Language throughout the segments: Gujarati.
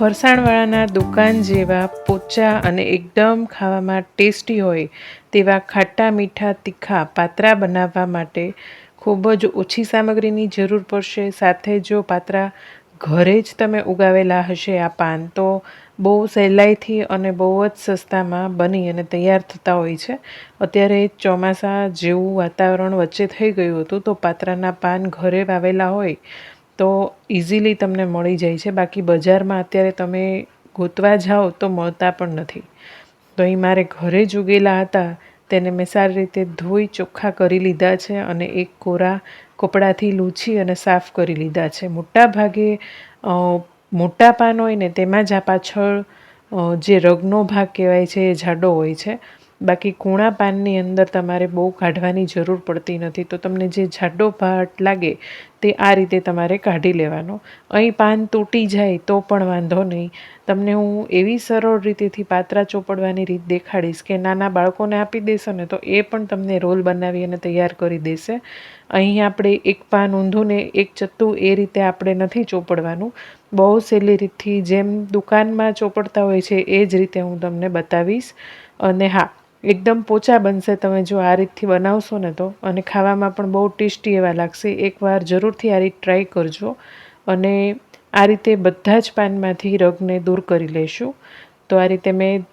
ફરસાણવાળાના દુકાન જેવા પોચા અને એકદમ ખાવામાં ટેસ્ટી હોય તેવા ખાટા મીઠા તીખા પાત્રા બનાવવા માટે ખૂબ જ ઓછી સામગ્રીની જરૂર પડશે. સાથે જો પાત્રા ઘરે જ તમે ઉગાવેલા હશે આ પાન, તો બહુ સહેલાઈથી અને બહુ જ સસ્તામાં બની અને તૈયાર થતા હોય છે. અત્યારે ચોમાસા જેવું વાતાવરણ વચ્ચે થઈ ગયું હતું, તો પાત્રાના પાન ઘરે વાવેલા હોય તો ઇઝીલી તમને મળી જાય છે. બાકી બજારમાં અત્યારે તમે ગોતવા જાઓ તો મળતા પણ નથી. તો અહીં મારે ઘરે જ ઉગેલા હતા. તેને મેં સારી રીતે ધોઈ, ચોખ્ખા કરી લીધા છે અને એક કોરા કપડાથી લૂછી અને સાફ કરી લીધા છે. મોટા ભાગે મોટા પાન હોય ને તેમાં જ આ પાછળ જે રગનો ભાગ કહેવાય છે એ જાડો હોય છે. બાકી કૂણા પાનની અંદર તમારે બહુ કાઢવાની જરૂર પડતી નથી. તો તમને જે જાડો ભાટ લાગે તે આ રીતે તમારે કાઢી લેવાનો. અહીં પાન તૂટી જાય તો પણ વાંધો નહીં. તમને હું એવી સરળ રીતેથી પાત્રા ચોપડવાની રીત દેખાડીશ કે નાના બાળકોને આપી દેશો ને તો એ પણ તમને રોલ બનાવી અને તૈયાર કરી દેશે. અહીં આપણે એક પાન ઊંધું ને એક ચત્તું એ રીતે આપણે નથી ચોપડવાનું. બહુ સહેલી રીતથી જેમ દુકાનમાં ચોપડતા હોય છે એ જ રીતે હું તમને બતાવીશ. અને હા એકદમ પોચા બનશે તમે જો આ રીતથી બનાવશો ને તો. અને ખાવામાં પણ બહુ ટેસ્ટી એવા લાગશે. એકવાર જરૂરથી આ રીત ટ્રાય કરજો. અને આ રીતે બધા જ પાનમાંથી રગને દૂર કરી લઈશું તો આ રીતે મેં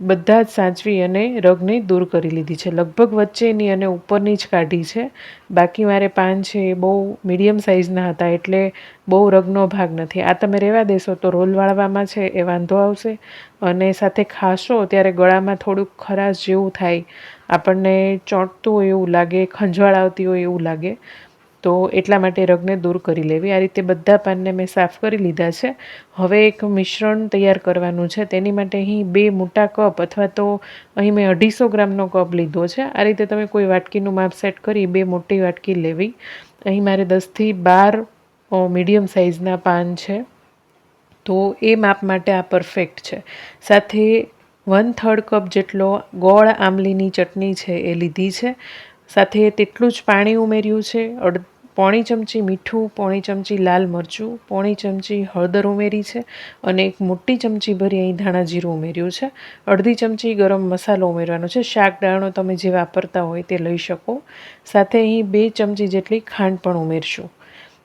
બધા જ સાચવી અને રગને દૂર કરી લીધી છે. લગભગ વચ્ચેની અને ઉપરની જ કાઢી છે. બાકી મારે પાન છે એ બહુ મીડિયમ સાઇઝના હતા એટલે બહુ રગનો ભાગ નથી. આ તમે રહેવા દેશો તો રોલ વાળવામાં છે એ વાંધો આવશે. અને સાથે ખાશો ત્યારે ગળામાં થોડુંક ખરાશ જેવું થાય. આપણને ચોંટતું હોય એવું લાગે, ખંજવાળ આવતી હોય એવું લાગે. તો એટલા માટે રગને દૂર કરી લેવી. આ રીતે બધા પાનને મેં સાફ કરી લીધા છે. હવે એક મિશ્રણ તૈયાર કરવાનું છે. તેની માટે અહીં બે મોટા કપ અથવા તો અહીં મેં અઢીસો ગ્રામનો કપ લીધો છે. આ રીતે તમે કોઈ વાટકીનું માપ સેટ કરી બે મોટી વાટકી લેવી. અહીં મારે દસથી બાર મીડિયમ સાઇઝના પાન છે. તો એ માપ માટે આ પરફેક્ટ છે. સાથે વન થર્ડ કપ જેટલો ગોળ આંબલીની ચટણી છે એ લીધી છે. સાથે તેટલું જ પાણી ઉમેર્યું છે. અડ પોણી ચમચી મીઠું, પોણી ચમચી લાલ મરચું, પોણી ચમચી હળદર ઉમેરી છે અને એક મોટી ચમચી ભરી અહીં ધાણા જીરું ઉમેર્યું છે. અડધી ચમચી ગરમ મસાલો ઉમેરવાનો છે. શાક દાણો તમે જે વાપરતા હોય તે લઈ શકો. સાથે અહીં બે ચમચી જેટલી ખાંડ પણ ઉમેરશું.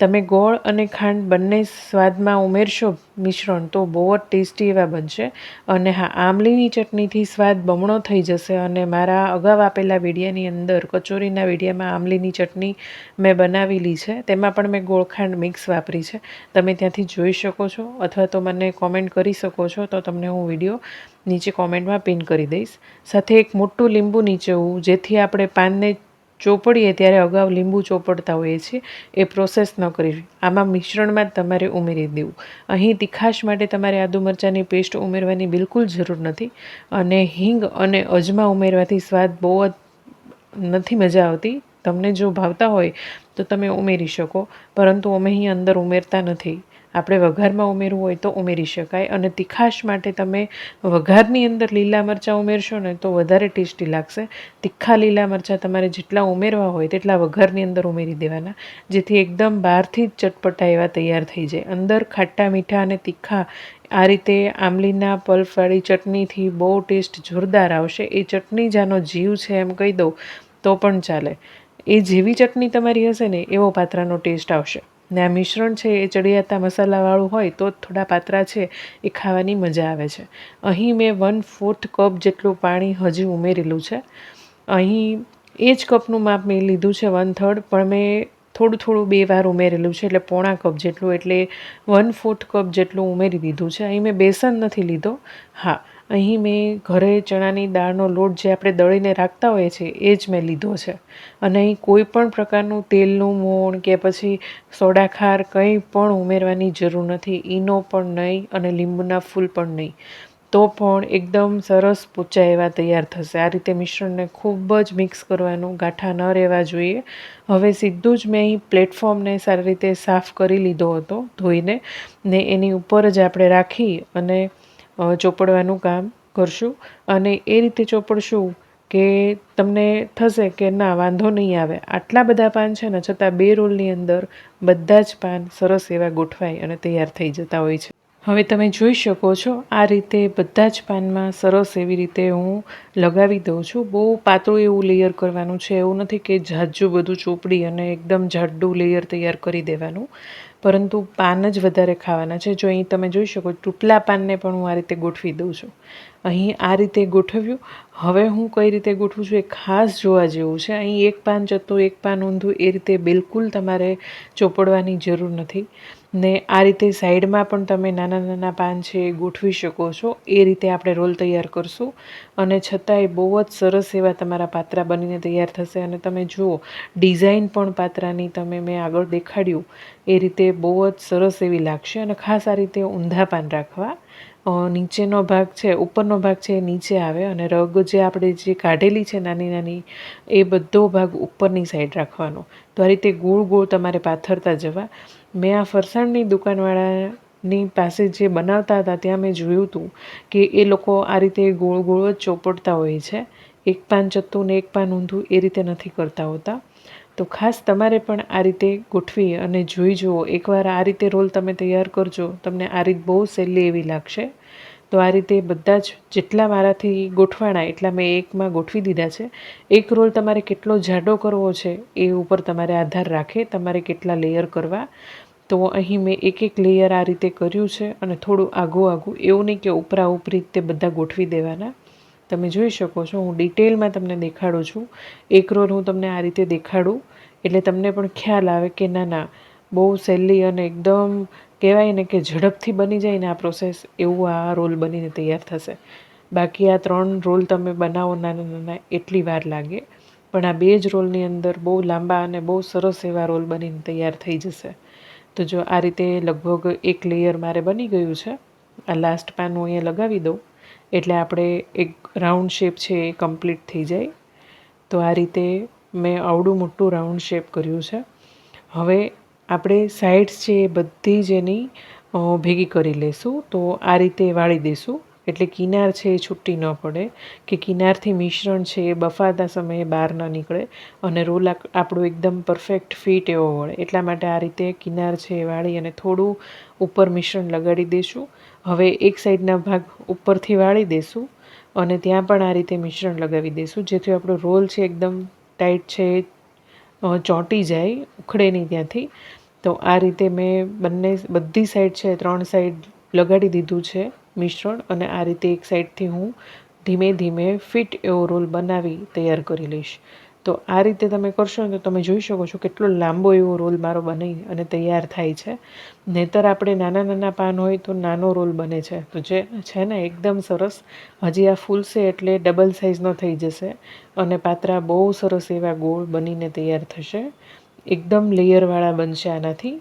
તમે ગોળ અને ખાંડ બંને સ્વાદમાં ઉમેરશો મિશ્રણ, તો બહુ જ ટેસ્ટી એવા બનશે. અને હા આમલીની ચટણીથી સ્વાદ બમણો થઈ જશે. અને મારા અગાઉ આપેલા વિડીયાની અંદર, કચોરીના વિડીયામાં આમલીની ચટણી મેં બનાવેલી છે. તેમાં પણ મેં ગોળખાંડ મિક્સ વાપરી છે. તમે ત્યાંથી જોઈ શકો છો અથવા તો મને કોમેન્ટ કરી શકો છો, તો તમને હું વીડિયો નીચે કોમેન્ટમાં પિન કરી દઈશ. સાથે એક મોટું લીંબુ નીચેવું જેથી આપણે પાનને ચોપડીએ ત્યારે અગાઉ લીંબુ ચોપડતા હોઈએ છીએ, એ પ્રોસેસ ન કરવી આમાં મિશ્રણમાં જ તમારે ઉમેરી દેવું. અહીં તીખાશ માટે તમારે આદુ મરચાંની પેસ્ટ ઉમેરવાની બિલકુલ જરૂર નથી અને હિંગ અને અજમા ઉમેરવાથી સ્વાદ બહુ જ નથી મજા આવતી. તમને જો ભાવતા હોય તો તમે ઉમેરી શકો, પરંતુ અમે અહીં અંદર ઉમેરતા નથી. આપણે વઘારમાં ઉમેરવું હોય તો ઉમેરી શકાય અને તીખાશ માટે તમે વઘારની અંદર લીલા મરચાં ઉમેરશો ને તો વધારે ટેસ્ટી લાગશે. તીખા લીલા મરચાં તમારે જેટલા ઉમેરવા હોય તેટલા વઘારની અંદર ઉમેરી દેવાના, જેથી એકદમ બહારથી જ ચટપટા એવા તૈયાર થઈ જાય. અંદર ખાટા મીઠા અને તીખા, આ રીતે આંબલીના પલ્પવાળી ચટણીથી બહુ ટેસ્ટ જોરદાર આવશે. એ ચટણી જાનો જીવ છે એમ કહી દઉં તો પણ ચાલે. એ જેવી ચટણી તમારી હશે ને એવો પાત્રાનો ટેસ્ટ આવશે. ને આ મિશ્રણ છે, એ ચડિયાતા મસાલાવાળું હોય તો જ થોડા પાતરા છે, એ ખાવાની મજા આવે છે. અહીં મેં વન ફોર્થ કપ જેટલું પાણી હજી ઉમેરેલું છે. અહીં એ જ કપનું માપ મેં લીધું છે વન થર્ડ પણ મેં થોડું થોડું બે વાર ઉમેરેલું છે, એટલે પોણા કપ જેટલું, એટલે વન ફોર્થ કપ જેટલું ઉમેરી દીધું છે. અહીં મેં બેસન નથી લીધો. હા અહીં મેં ઘરે ચણાની દાળનો લોટ જે આપણે દળીને રાખતા હોઈએ છીએ, એ જ મેં લીધો છે. અને અહીં કોઈ પણ પ્રકારનું તેલનું મોણ કે પછી સોડાખાર કંઈ પણ ઉમેરવાની જરૂર નથી. ઈનો પણ નહીં અને લીંબુના ફૂલ પણ નહીં. તો પણ એકદમ સરસ પૂચા એવા તૈયાર થશે. આ રીતે મિશ્રણને ખૂબ જ મિક્સ કરવાનું ગાંઠા ન રહેવા જોઈએ. હવે સીધું જ મેં અહીં પ્લેટફોર્મને સારી રીતે સાફ કરી લીધો હતો ધોઈને ને એની ઉપર જ આપણે રાખી અને ચોપડવાનું કામ કરશું. અને એ રીતે ચોપડશું કે તમને થશે કે ના, વાંધો નહીં આવે. આટલા બધા પાન છે ને, છતાં બે રોલની અંદર બધા જ પાન સરસ એવા ગોઠવાય અને તૈયાર થઈ જતા હોય છે. હવે તમે જોઈ શકો છો, આ રીતે બધા જ પાનમાં સરસ એવી રીતે હું લગાવી દઉં છું. બહુ પાતળું એવું લેયર કરવાનું છે, એવું નથી કે જાજુ બધું ચોપડી અને એકદમ જાડું લેયર તૈયાર કરી દેવાનું. પરંતુ પાન જ વધારે ખાવાના છે. જો અહીં તમે જોઈ શકો તૂટલા પાનને પણ હું આ રીતે ગોઠવી દઉં છું. અહીં આ રીતે ગોઠવ્યું. હવે હું કઈ રીતે ગોઠવું છું એ ખાસ જોવા જેવું છે. અહીં એક પાન જતું, એક પાન ઊંધું, એ રીતે બિલકુલ તમારે ચોપડવાની જરૂર નથી. ને આ રીતે સાઈડમાં પણ તમે નાના નાના પાન છે એ ગોઠવી શકો છો. એ રીતે આપણે રોલ તૈયાર કરશું. અને છતાંય બહુ જ સરસ એવા તમારા પાત્રા બનીને તૈયાર થશે. અને તમે જુઓ, ડિઝાઇન પણ પાત્રાની તમે મેં આગળ દેખાડ્યું. એ રીતે બહુ જ સરસ એવી લાગશે. અને ખાસ આ રીતે ઊંધા પાન રાખવા. નીચેનો ભાગ છે, ઉપરનો ભાગ છે એ નીચે આવે અને રગ જે આપણે જે કાઢેલી છે નાની નાની, એ બધો ભાગ ઉપરની સાઈડ રાખવાનો. તો આ રીતે ગોળ ગોળ તમારે પાથરતા જવા. મેં આ ફરસાણની દુકાનવાળાની પાસે જે બનાવતા હતા, ત્યાં મેં જોયું હતું કે એ લોકો આ રીતે ગોળ ગોળ જ ચોપડતા હોય છે. એક પાન ચત્તું ને એક પાન ઊંધું એ રીતે નથી કરતા હોતા. તો ખાસ તમારે પણ આ રીતે ગોઠવી અને જોઈ જુઓ. એકવાર આ રીતે રોલ તમે તૈયાર કરજો, તમને આ રીત બહુ સહેલી એવી લાગશે. તો આ રીતે બધા જ જેટલા મારાથી ગોઠવાણા, એટલા મેં એકમાં ગોઠવી દીધા છે. એક રોલ તમારે કેટલો જાડો કરવો છે એ ઉપર તમારે આધાર રાખે, તમારે કેટલા લેયર કરવા. તો અહીં મેં એક એક લેયર આ રીતે કર્યું છે અને થોડું આઘું આઘું એવું નહીં કે ઉપરા ઉપરી તે બધા ગોઠવી દેવાના. તમે જોઈ શકો છો, હું ડિટેલમાં તમને દેખાડું છું. એક રોલ હું તમને આ રીતે દેખાડું, એટલે તમને પણ ખ્યાલ આવે કે ના ના, બહુ સહેલી અને એકદમ કહેવાય ને કે ઝડપથી બની જાય ને આ પ્રોસેસ એવું આ રોલ બનીને તૈયાર થશે. બાકી આ ત્રણ રોલ તમે બનાવો નાના નાના, એટલી વાર લાગે. પણ આ બે જ રોલની અંદર બહુ લાંબા અને બહુ સરસ એવા રોલ બનીને તૈયાર થઈ જશે. તો જો આ રીતે લગભગ એક લેયર મારે બની ગયું છે, આ લાસ્ટ પાન હું અહીંયા લગાવી દઉં. એટલે આપણે એક રાઉન્ડ શેપ છે એ કમ્પ્લીટ થઈ જાય. તો આ રીતે મેં આવડું મોટું રાઉન્ડ શેપ કર્યું છે. હવે આપણે સાઈડ્સ છે એ બધી જ એની ભેગી કરી લઈશું તો આ રીતે વાળી દઈશું એટલે કિનાર છે એ છૂટી ન પડે કે કિનારથી મિશ્રણ છે એ બફાતા સમયે બહાર ન નીકળે અને રોલ આપણું એકદમ પરફેક્ટ ફિટ એવો વળે એટલા માટે આ રીતે કિનાર છે એ વાળી અને થોડું ઉપર મિશ્રણ લગાડી દઈશું હવે એક સાઈડના ભાગ ઉપરથી વાળી દઈશું અને ત્યાં પણ આ રીતે મિશ્રણ લગાવી દઈશું જેથી આપણો રોલ છે એકદમ ટાઈટ છે ચોંટી જાય, ઉખડે નહીં ત્યાંથી. તો આ રીતે મેં બંને, બધી સાઈડ છે, ત્રણ સાઈડ લગાડી દીધું છે. મિશ્રણ અને આ રીતે એક સાઈડથી હું ધીમે ધીમે ફિટ એવો રોલ બનાવી તૈયાર કરી લઈશ. તો આ રીતે તમે કરશો તો તમે જોઈ શકો છો કેટલો લાંબો એવો રોલ મારો બની અને તૈયાર થાય છે. નહીતર આપણે નાના નાના પાન હોય તો નાનો રોલ બને છે. તો જે છે ને એકદમ સરસ. હજી આ ફૂલશે એટલે ડબલ સાઇઝનો થઈ જશે અને પાત્રા બહુ સરસ એવા ગોળ બનીને તૈયાર થશે. એકદમ લેયરવાળા બનશે આનાથી.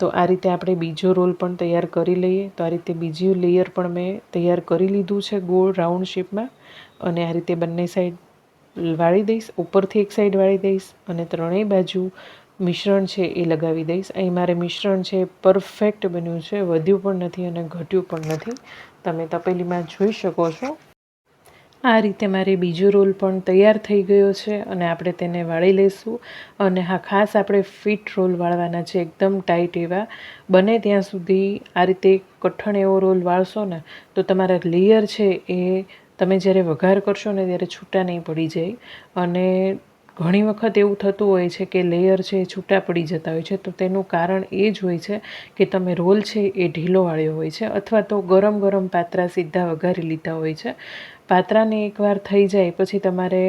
તો આ રીતે આપણે બીજો રોલ પણ તૈયાર કરી લઈએ. તો આ રીતે બીજું લેયર પણ મેં તૈયાર કરી લીધું છે ગોળ રાઉન્ડ શેપમાં અને આ રીતે બંને સાઈડ વાળી દઈશ, ઉપરથી એક સાઈડ વાળી દઈશ અને ત્રણેય બાજુ મિશ્રણ છે એ લગાવી દઈશ. અહીં મારે મિશ્રણ છે પરફેક્ટ બન્યું છે, વધ્યું પણ નથી અને ઘટ્યું પણ નથી. તમે તપેલીમાં જોઈ શકો છો. આ રીતે મારે બીજો રોલ પણ તૈયાર થઈ ગયો છે અને આપણે તેને વાળી લઈશું અને હા, ખાસ આપણે ફિટ રોલ વાળવાના છે, એકદમ ટાઈટ એવા. બને ત્યાં સુધી આ રીતે કઠણ એવો રોલ વાળશો ને, તો તમારા લેયર છે એ તમે જ્યારે વઘાર કરશો ને ત્યારે છૂટા નહીં પડી જાય. અને ઘણી વખત એવું થતું હોય છે કે લેયર છે એ છૂટા પડી જતા હોય છે, તો તેનું કારણ એ જ હોય છે કે તમે રોલ છે એ ઢીલો વાળ્યો હોય છે અથવા તો ગરમ ગરમ પાત્રા સીધા વઘારી લીધા હોય છે. પાત્રાને એકવાર થઈ જાય, પછી તમારે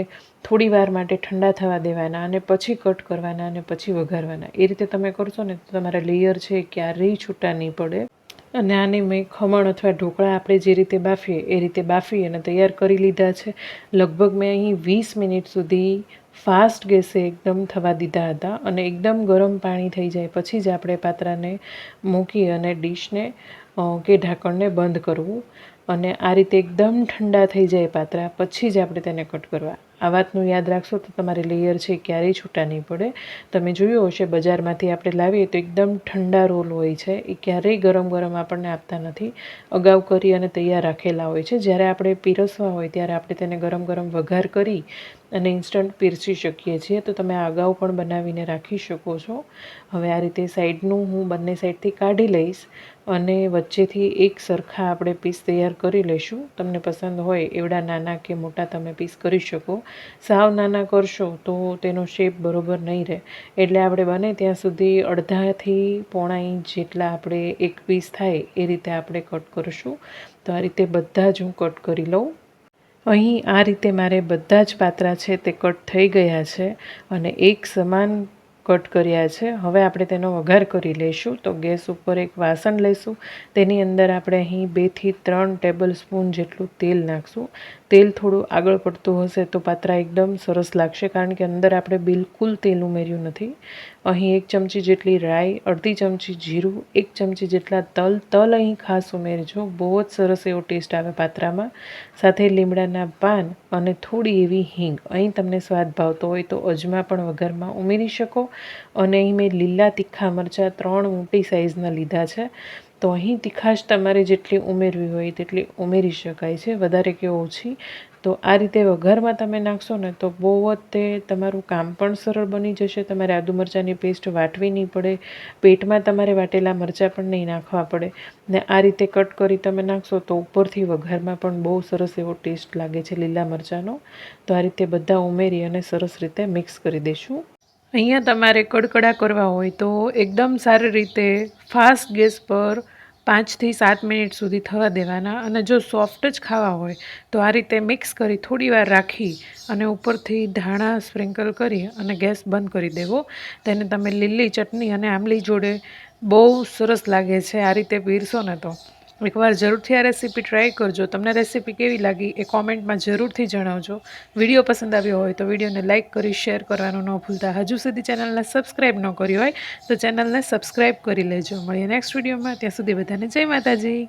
થોડી વાર માટે ઠંડા થવા દેવાના અને પછી કટ કરવાના અને પછી વઘારવાના. એ રીતે તમે કરશો ને તો તમારા લેયર છે ક્યારેય છૂટા નહીં પડે. અને આને મેં ખમણ અથવા ઢોકળા આપણે જે રીતે બાફીએ, એ રીતે બાફી અને તૈયાર કરી લીધા છે. લગભગ મેં અહીં વીસ મિનિટ સુધી ફાસ્ટ ગેસે એકદમ થવા દીધા હતા અને એકદમ ગરમ પાણી થઈ જાય પછી જ આપણે પાત્રાને મૂકી અને ડીશને કે ઢાંકણને બંધ કરવું. અને આ રીતે એકદમ ઠંડા થઈ જાય પાત્રા, પછી જ આપણે તેને કટ કરવા. આ વાતનું યાદ રાખશો તો તમારે લેયર છે ક્યારેય છૂટા નહીં પડે. તમે જોયું હશે, બજારમાંથી આપણે લાવીએ તો એકદમ ઠંડા રોલ હોય છે. એ ક્યારેય ગરમ ગરમ આપણને આપતા નથી. અગાઉ કરી અને તૈયાર રાખેલા હોય છે. જ્યારે આપણે પીરસવા હોય, ત્યારે આપણે તેને ગરમ ગરમ વઘાર કરી અને ઇન્સ્ટન્ટ પીરસી શકીએ છીએ, તો તમે અગાઉ પણ બનાવીને રાખી શકો છો. હવે આ રીતે સાઈડનું હું બંને સાઈડથી કાઢી લઈશ અને વચ્ચેથી એક સરખા આપણે પીસ તૈયાર કરી લઈશું. તમને પસંદ હોય એવડા નાના કે મોટા તમે પીસ કરી શકો. સાવ નાના કરશો તો તેનો શેપ બરોબર નહીં રહે. એટલે આપણે બને ત્યાં સુધી અડધાથી પોણા ઇંચ જેટલા આપણે એક પીસ થાય એ રીતે આપણે કટ કરીશું. તો આ રીતે બધા જ હું કટ કરી લઉં. અહીં આ રીતે મારે બધા જ પાત્રા છે તે કટ થઈ ગયા છે અને એક સમાન કટ કર્યા છે. હવે આપણે તેનો વઘાર કરી લઈશું. તો ગેસ ઉપર એક વાસણ લઈશું. તેની અંદર આપણે અહીં બેથી ત્રણ ટેબલ સ્પૂન જેટલું તેલ નાખશું. તેલ થોડું આગળ પડતું હશે તો પાત્રા એકદમ સરસ લાગશે કારણ કે અંદર આપણે બિલકુલ તેલ ઉમેર્યું નથી. અહીં એક ચમચી જેટલી રાઈ, અડધી ચમચી જીરું, એક ચમચી જેટલા તલ. તલ અહીં ખાસ ઉમેરજો. બહુ જ સરસ એવો ટેસ્ટ આવે પાત્રામાં. સાથે લીમડાના પાન અને થોડી એવી હિંગ. અહીં તમને સ્વાદ ભાવતો હોય તો અજમા પણ વઘારમાં ઉમેરી શકો. અને અહીં મેં લીલા તીખા મરચાં ત્રણ મોટી સાઇઝના લીધા છે. તો અહીં તીખાશ તમારે જેટલી ઉમેરવી હોય તેટલી ઉમેરી શકાય છે, વધારે કે ઓછી. તો આ રીતે વઘારમાં તમે નાખશો ને તો બહુ જ તે તમારું કામ પણ સરળ બની જશે. તમારે આદુ મરચાંની પેસ્ટ વાટવી નહીં પડે. પેટમાં તમારે વાટેલા મરચાં પણ નહીં નાખવા પડે. ને આ રીતે કટ કરી તમે નાખશો તો ઉપરથી વઘારમાં પણ બહુ સરસ એવો ટેસ્ટ લાગે છે લીલા મરચાંનો. તો આ રીતે બધા ઉમેરી અને સરસ રીતે મિક્સ કરી દઈશું અહીંયા તમારે કડકડા કરવા હોય તો એકદમ સારી રીતે ફાસ્ટ ગેસ પર પાંચથી સાત મિનિટ સુધી થવા દેવાના અને જો સોફ્ટ જ ખાવા હોય તો આ રીતે મિક્સ કરી થોડી વાર રાખી અને ઉપરથી ધાણા સ્પ્રિંકલ કરી અને ગેસ બંધ કરી દેવો. તેને તમે લીલી ચટણી અને આંબલી જોડે બહુ સરસ લાગે છે. આ રીતે પીરશો ને તો. એકવાર જરૂરથી આ રેસીપી ટ્રાય કરજો. તમને રેસીપી કેવી લાગી એ કોમેન્ટમાં જરૂરથી જણાવજો. વીડિયો પસંદ આવ્યો હોય તો વિડીયોને લાઇક કરી શેર કરવાનું ન ભૂલતા. હજુ સુધી ચેનલને સબસ્ક્રાઈબ ન કરી હોય તો ચેનલને સબસ્ક્રાઈબ કરી લેજો. મળીએ નેક્સ્ટ વિડીયોમાં. ત્યાં સુધી બધાને જય માતાજી.